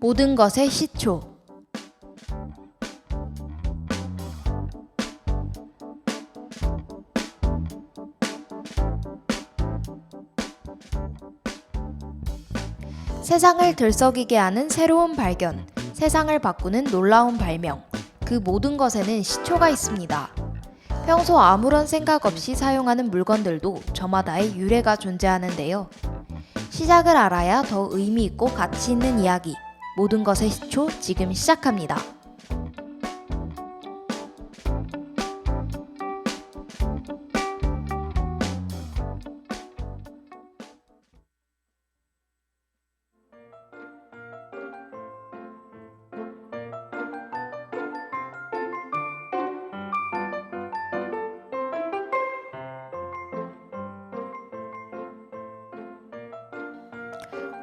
모든 것의 시초. 세상을 들썩이게 하는 새로운 발견, 세상을 바꾸는 놀라운 발명. 그 모든 것에는 시초가 있습니다. 평소 아무런 생각 없이 사용하는 물건들도 저마다의 유래가 존재하는데요. 시작을 알아야 더 의미 있고 가치 있는 이야기. 모든 것의 시초 지금 시작합니다.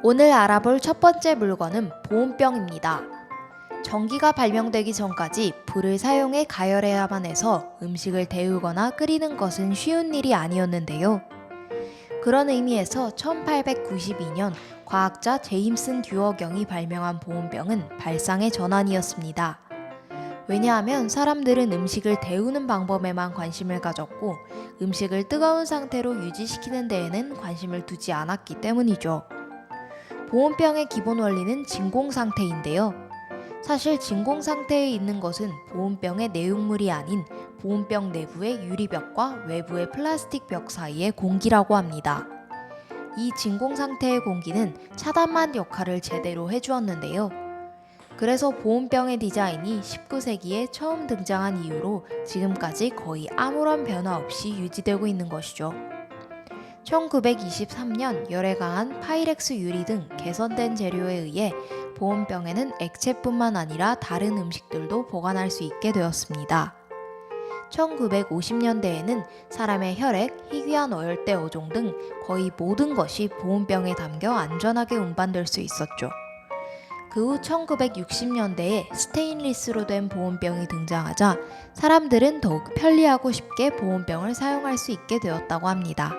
오늘 알아볼 첫 번째 물건은 보온병입니다. 전기가 발명되기 전까지 불을 사용해 가열해야만 해서 음식을 데우거나 끓이는 것은 쉬운 일이 아니었는데요. 그런 의미에서 1892년 과학자 제임슨 듀어경이 발명한 보온병은 발상의 전환이었습니다. 왜냐하면 사람들은 음식을 데우는 방법에만 관심을 가졌고 음식을 뜨거운 상태로 유지시키는 데에는 관심을 두지 않았기 때문이죠. 보온병의 기본 원리는 진공 상태인데요. 사실 진공 상태에 있는 것은 보온병의 내용물이 아닌 보온병 내부의 유리벽과 외부의 플라스틱 벽 사이의 공기라고 합니다. 이 진공 상태의 공기는 차단만 역할을 제대로 해주었는데요. 그래서 보온병의 디자인이 19세기에 처음 등장한 이후로 지금까지 거의 아무런 변화 없이 유지되고 있는 것이죠. 1923년 열에 강한 파이렉스 유리 등 개선된 재료에 의해 보온병에는 액체뿐만 아니라 다른 음식들도 보관할 수 있게 되었습니다. 1950년대에는 사람의 혈액, 희귀한 어열대 어종 등 거의 모든 것이 보온병에 담겨 안전하게 운반될 수 있었죠. 그 후 1960년대에 스테인리스로 된 보온병이 등장하자 사람들은 더욱 편리하고 쉽게 보온병을 사용할 수 있게 되었다고 합니다.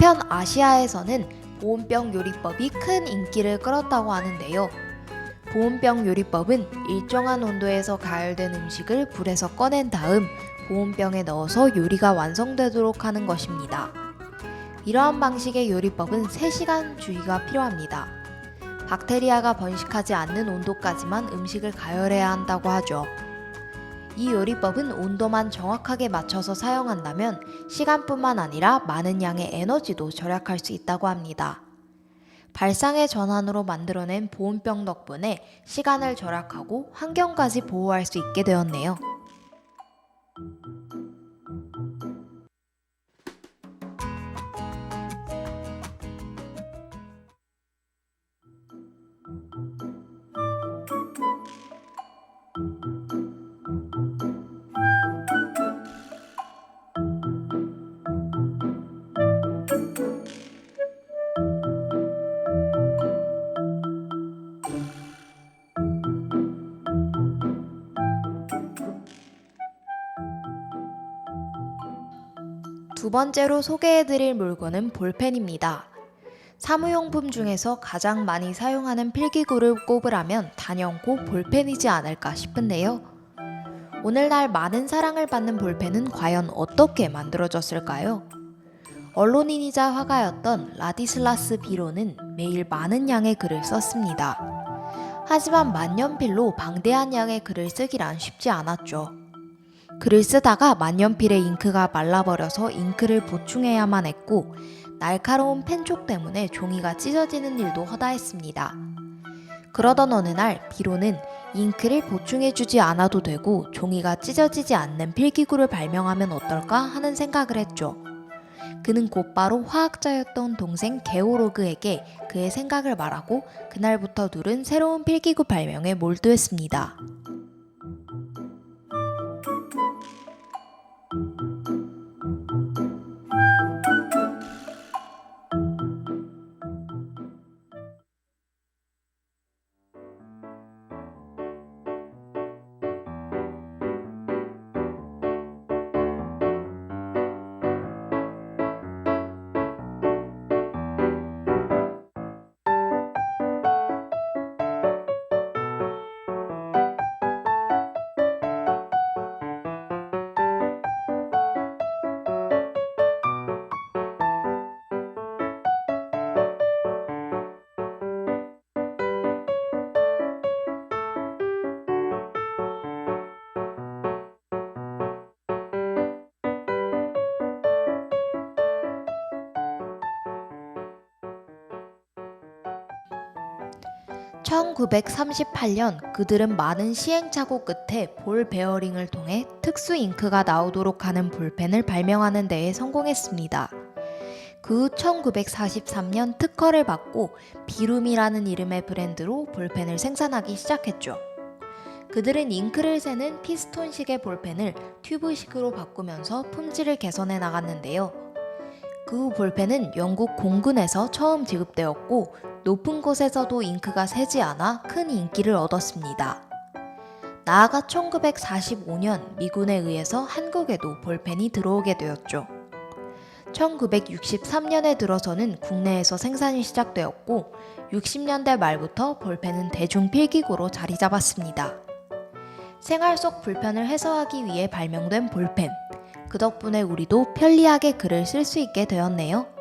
한편 아시아에서는 보온병 요리법이 큰 인기를 끌었다고 하는데요. 보온병 요리법은 일정한 온도에서 가열된 음식을 불에서 꺼낸 다음 보온병에 넣어서 요리가 완성되도록 하는 것입니다. 이러한 방식의 요리법은 3시간 주의가 필요합니다. 박테리아가 번식하지 않는 온도까지만 음식을 가열해야 한다고 하죠. 이 요리법은 온도만 정확하게 맞춰서 사용한다면 시간뿐만 아니라 많은 양의 에너지도 절약할 수 있다고 합니다. 발상의 전환으로 만들어낸 보온병 덕분에 시간을 절약하고 환경까지 보호할 수 있게 되었네요. 두 번째로 소개해드릴 물건은 볼펜입니다. 사무용품 중에서 가장 많이 사용하는 필기구를 꼽으라면 단연코 볼펜이지 않을까 싶은데요. 오늘날 많은 사랑을 받는 볼펜은 과연 어떻게 만들어졌을까요? 언론인이자 화가였던 라디슬라스 비로는 매일 많은 양의 글을 썼습니다. 하지만 만년필로 방대한 양의 글을 쓰기란 쉽지 않았죠. 글을 쓰다가 만년필의 잉크가 말라버려서 잉크를 보충해야만 했고 날카로운 펜촉 때문에 종이가 찢어지는 일도 허다했습니다. 그러던 어느 날 비로는 잉크를 보충해주지 않아도 되고 종이가 찢어지지 않는 필기구를 발명하면 어떨까 하는 생각을 했죠. 그는 곧바로 화학자였던 동생 게오로그에게 그의 생각을 말하고 그날부터 둘은 새로운 필기구 발명에 몰두했습니다. 1938년 그들은 많은 시행착오 끝에 볼 베어링을 통해 특수 잉크가 나오도록 하는 볼펜을 발명하는 데에 성공했습니다. 그 후 1943년 특허를 받고 비룸이라는 이름의 브랜드로 볼펜을 생산하기 시작했죠. 그들은 잉크를 새는 피스톤식의 볼펜을 튜브식으로 바꾸면서 품질을 개선해 나갔는데요. 그 후 볼펜은 영국 공군에서 처음 지급되었고 높은 곳에서도 잉크가 새지 않아 큰 인기를 얻었습니다. 나아가 1945년 미군에 의해서 한국에도 볼펜이 들어오게 되었죠. 1963년에 들어서는 국내에서 생산이 시작되었고 60년대 말부터 볼펜은 대중 필기구로 자리 잡았습니다. 생활 속 불편을 해소하기 위해 발명된 볼펜. 그 덕분에 우리도 편리하게 글을 쓸 수 있게 되었네요.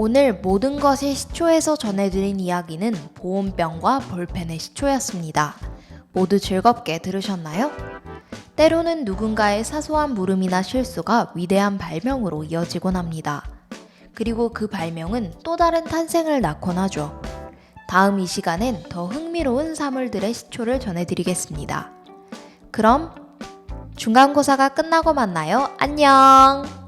오늘 모든 것이 시초에서 전해드린 이야기는 보온병과 볼펜의 시초였습니다. 모두 즐겁게 들으셨나요? 때로는 누군가의 사소한 물음이나 실수가 위대한 발명으로 이어지곤 합니다. 그리고 그 발명은 또 다른 탄생을 낳곤 하죠. 다음 이 시간엔 더 흥미로운 사물들의 시초를 전해드리겠습니다. 그럼 중간고사가 끝나고 만나요. 안녕!